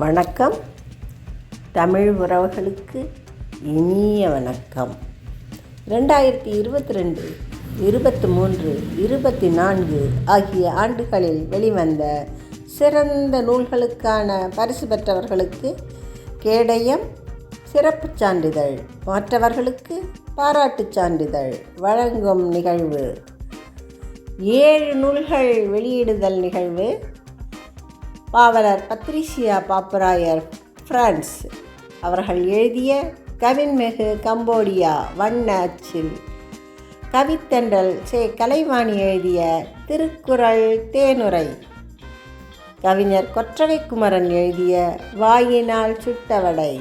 வணக்கம். தமிழ் உறவுகளுக்கு இனிய வணக்கம். ரெண்டாயிரத்தி இருபத்தி ரெண்டு இருபத்தி மூன்று இருபத்தி நான்கு ஆகிய ஆண்டுகளில் வெளிவந்த சிறந்த நூல்களுக்கான பரிசு பெற்றவர்களுக்கு கேடயம் சிறப்புச் சான்றிதழ். மற்றவர்களுக்கு பாராட்டுச் சான்றிதழ். வழங்கும் நிகழ்வு. ஏழு நூல்கள் வெளியிடுதல் நிகழ்வு. பாவலர் பத்ரிசியா பாப்பராயர் ஃப்ரான்ஸ் அவர்கள் எழுதிய கவின்மிகு கம்போடியா வண்ண அச்சில் கவித்தென்றல் சே கலைவாணி எழுதிய திருக்குறள் தேனுரை. கவிஞர் கொற்றவை குமரன் எழுதிய வாயினால் சுட்டவடை.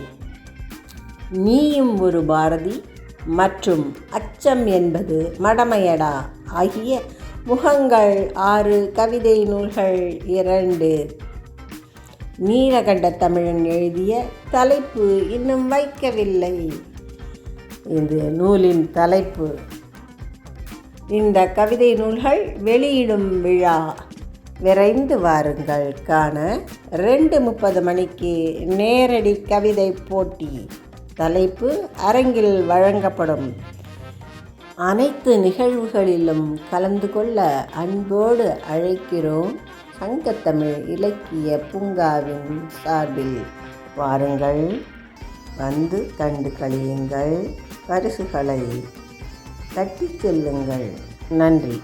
நீயும் ஒரு பாரதி மற்றும் அச்சம் என்பது மடமையடா ஆகிய முகங்கள் ஆறு கவிதை நூல்கள் இரண்டு. நீலகண்ட தமிழன் எழுதிய தலைப்பு இன்னும் வைக்கவில்லை. இது நூலின் தலைப்பு இந்த கவிதை நூல்கள் வெளியிடும் விழா. விரைந்து வாருங்கள். காண ரெண்டு முப்பது மணிக்கு நேரடி கவிதை போட்டி. தலைப்பு அரங்கில் வழங்கப்படும். அனைத்து நிகழ்வுகளிலும் கலந்து கொள்ள அன்போடு அழைக்கிறோம். சங்கத்தமிழ் இலக்கிய பூங்காவின் சார்பில் வாருங்கள். வந்து கண்டு கழியுங்கள். பரிசுகளை தட்டி செல்லுங்கள். நன்றி.